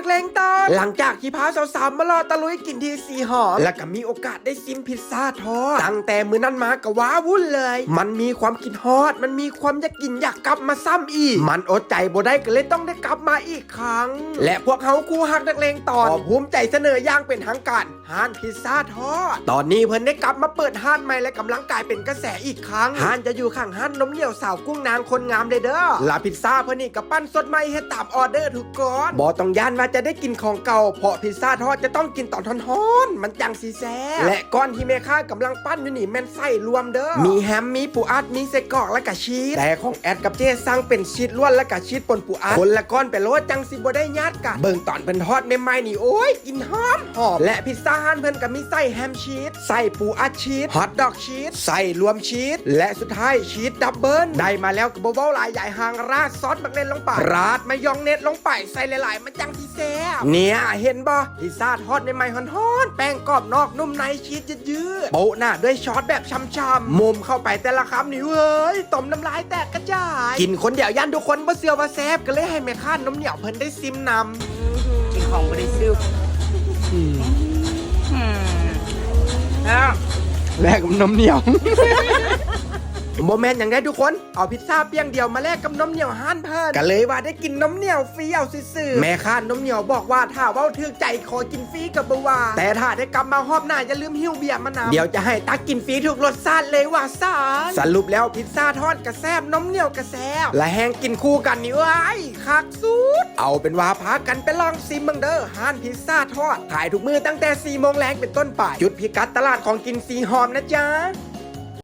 นักเลงตอนหลังจากที่พาสาวๆมารอตะลุยกินที่สีหอมและก็มีโอกาสได้ซิมพิซซ่าทอดตั้งแต่มือนั้นมาก็ว้าวุ่นเลย มันมีความกินฮอดมันมีความอยากกินอยากกลับมาซ้ำอีก มันอดใจบ่ได้ก็เลยต้องได้กลับมาอีกครั้ง และพวกเขาคู่ฮักนักเลงตอนขอภูมิใจเสนอย่างเป็นทางการห้านพิซซ่าทอด ตอนนี้เพิ่นได้กลับมาเปิดห้านใหม่และกำลังกลายเป็นกระแสอีกครั้งห้านจะอยู่ข้างห้านนมเหนียวสาวกุ้งนางคนงามเลยเด้อลาพิซซ่าเพิ่นนี่กับปั้นสดใหม่ให้ตามออเดอร์ทุกคนบอต้องย่านว่าจะได้กินของเก่าเพราะพิซซ่าทอดจะต้องกินตอนทอนๆมันจังสีแซ่บและก้อนที่แม่ค้ากำลังปั้นอยู่นี่แม่นไส้รวมเด้อมีแฮมมีปูอัดมีไส้กรอกและกะชีสแต่ของแอดกับเจสั่งเป็นชีสล้วนและกะชีสปนปูอัดคนละก้อนเป็นโลจังสิบ่ได้ญาติกันเบิ่งตอนเพิ่นทอดใหม่ๆนี่โอ้ยกินหอมหอมและพิซซ่าฮันเพิ่นก็มีไส้แฮมชีสไส้ปูอัดชีสฮอทดอกชีสไส้รวมชีสและสุดท้ายชีสดับเบิลได้มาแล้วก็บ่เว้าหลายใหญ่หางราดซอสบักเล่นลงไปราดมายองเนตลงไปใส่หลายๆมันจังที่แซ่บเนี่ยเห็นบ่พิซซ่าทอดใหม่ๆฮ้อนๆแป้งกรอบนอกนุ่มในชีสยืดๆโปะหน้าด้วยซอสแบบช่ำๆมุมเข้าไปแต่ละคำนี่เว้ยต้มน้ำลายแตกกระจาย กินคนเดียวยันทุกคนบ่เสือว่าแซ่บก็เลยให้แม่ค้านมเหนียวเพิ่นได้ซิมนำกินของบริสุทธิ์แล้วแลกกับนมเหนียว โมเมนต์อย่างไรทุกคน เอาพิซซ่าเปียงเดียวมาแลกกับนมเหนียวห้านเพิ่นก็เลยว่าได้กินนมเหนียวฟรีเอาซื่อๆแม่ค้านมเหนียวบอกว่าถ้าเว้าถึกใจขอกินฟรีกับบ่ว่าแต่ถ้าได้กลับมาหอบหน้าอย่าลืมหิ้วเบียร์มานำเดี๋ยวจะให้ตักกินฟรีทุกรสชาติเลยว่าซานสรุปแล้วพิซซ่าทอดกระแซบนมเหนียวกระแซบและแห้งกินคู่กันนี่เว้ยคักสุดเอาเป็นว่าพากันไปลองซิมเบังเด้อห้านพิซซ่าทอดขายทุกมือตั้งแต่4โมงแรงเป็นต้นไปจุดพิกัดตลาดของกินสีหอมนะจ๊ะ